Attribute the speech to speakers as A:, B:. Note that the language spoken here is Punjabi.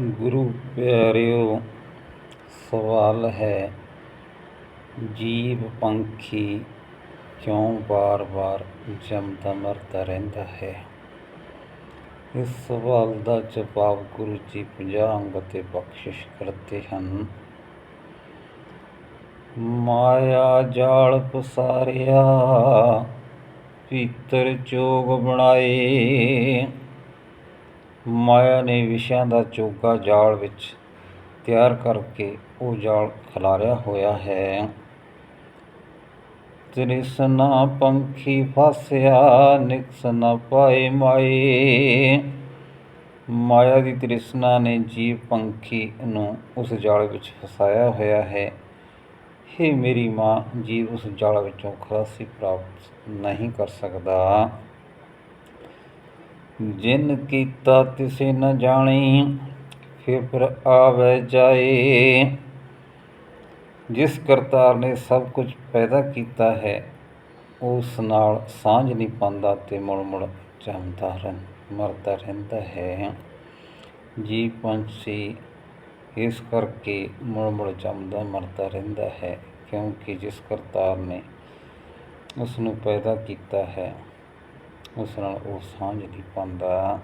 A: ਗੁਰੂ ਪਿਆਰਿਓ, ਸਵਾਲ ਹੈ, ਜੀਵ ਪੰਖੀ ਕਿਉਂ ਵਾਰ-ਵਾਰ ਜੰਮਦਾ ਮਰਦਾ ਰਹਿੰਦਾ ਹੈ? ਇਸ ਸਵਾਲ ਦਾ ਜਵਾਬ ਗੁਰੂ ਜੀ ਪੰਜਾਹ ਅੰਗ ਅਤੇ ਬਖਸ਼ਿਸ਼ ਕਰਦੇ ਹਨ। ਮਾਇਆ ਜਾਲ ਪਸਾਰਿਆ, ਭੀਤਰ ਚੋਗ ਬਣਾਏ ਮਾਇਆ ਨੇ ਵਿਸ਼ਿਆਂ ਦਾ ਚੋਗਾ ਜਾਲ ਵਿੱਚ ਤਿਆਰ ਕਰਕੇ ਉਹ ਜਾਲ ਖਿਲਾਰਿਆ ਹੋਇਆ ਹੈ। ਤ੍ਰਿਸ਼ਨਾ ਪੰਖੀ ਫਸਿਆ, ਨਿਕਸ ਨ ਪਾਏ ਮਾਏ। ਮਾਇਆ ਦੀ ਤ੍ਰਿਸ਼ਨਾ ਨੇ ਜੀਵ ਪੰਖੀ ਨੂੰ ਉਸ ਜਾਲ ਵਿੱਚ ਫਸਾਇਆ ਹੋਇਆ ਹੈ। ਹੇ ਮੇਰੀ ਮਾਂ, ਜੀਵ ਉਸ ਜਾਲ ਵਿੱਚੋਂ ਖਲਾਸੀ ਪ੍ਰਾਪਤ ਨਹੀਂ ਕਰ ਸਕਦਾ। ਜਿਨ ਕੀਤਾ ਤਿਸੇ ਨ ਜਾਣੀ, ਫਿਰ ਫਿਰ ਆਵੇ ਜਾਏ। ਜਿਸ ਕਰਤਾਰ ਨੇ ਸਭ ਕੁਝ ਪੈਦਾ ਕੀਤਾ ਹੈ, ਉਸ ਨਾਲ ਸਾਂਝ ਨਹੀਂ ਪਾਉਂਦਾ ਤੇ ਮੁੜ ਮੁੜ ਜੰਮਦਾ ਰਹਿ, ਮਰਦਾ ਰਹਿੰਦਾ ਹੈ। ਜੀ ਪੰਛੀ ਇਸ ਕਰਕੇ ਮੁੜ ਮੁੜ ਜੰਮਦਾ ਮਰਦਾ ਰਹਿੰਦਾ ਹੈ, ਕਿਉਂਕਿ ਜਿਸ ਕਰਤਾਰ ਨੇ ਉਸ ਨੂੰ ਪੈਦਾ ਕੀਤਾ ਹੈ ਉਸ ਨਾਲ ਉਹ ਸਾਂਝ ਨਹੀਂ ਪਾਉਂਦਾ